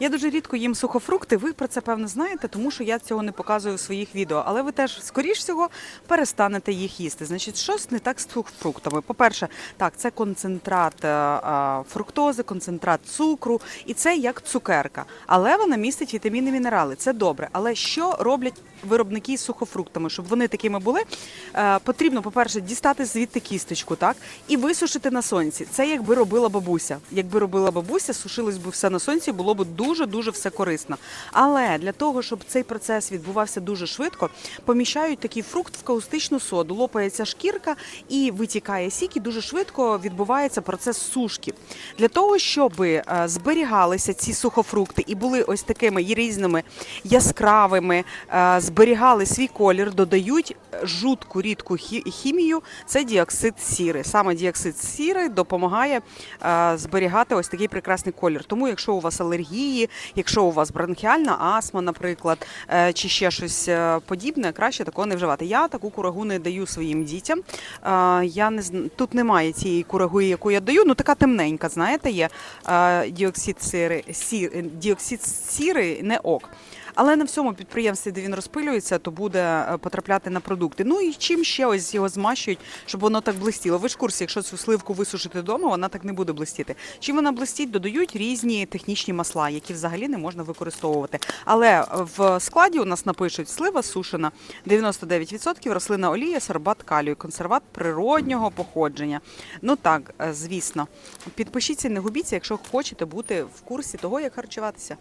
Я дуже рідко їм сухофрукти. Ви про це певно знаєте, тому що я цього не показую в своїх відео. Але ви теж, скоріш всього, перестанете їх їсти. Значить, щось не так з сухофруктами. По-перше, так, це концентрат е, е, фруктози, концентрат цукру, і це як цукерка. Але вона містить вітаміни, мінерали. Це добре. Але що роблять виробники з сухофруктами, щоб вони такими були? Е, потрібно, по-перше, дістати звідти кісточку, так, і висушити на сонці. Це якби робила бабуся. Якби робила бабуся, сушилось би все на сонці, було б дуже дуже все корисно. Але для того, щоб цей процес відбувався дуже швидко, поміщають такий фрукт в каустичну соду, лопається шкірка і витікає сік, і дуже швидко відбувається процес сушки. Для того, щоб е, зберігалися ці сухофрукти і були ось такими різними яскравими, е, зберігали свій колір, додають жутку рідку хімію. Це діоксид сіри. Саме діоксид сіри допомагає е, зберігати ось такий прекрасний колір. Тому, якщо у вас алергії, якщо у вас бронхіальна астма, наприклад, е, чи ще щось е, подібне, краще такого не вживати. Я таку курагу не даю своїм дітям. Е, Я не тут немає цієї кураги, яку я даю. Ну така темненька, знаєте, є діоксид сіри, сі, е, діоксид сіри не ок. Але на всьому підприємстві, де він розпилюється, то буде потрапляти на продукти. Ну і чим ще ось його змащують, щоб воно так блистіло. Ви ж курсі, якщо цю сливку висушити вдома, вона так не буде блистіти. Чим вона блистіть, додають різні технічні масла, які взагалі не можна використовувати. Але в складі у нас напишуть слива сушена 99% рослина олія, сорбат калію, консерват природнього походження. Ну так, е, звісно. Підпишіться, не губіться, якщо хочете бути в курсі того, як харчуватися.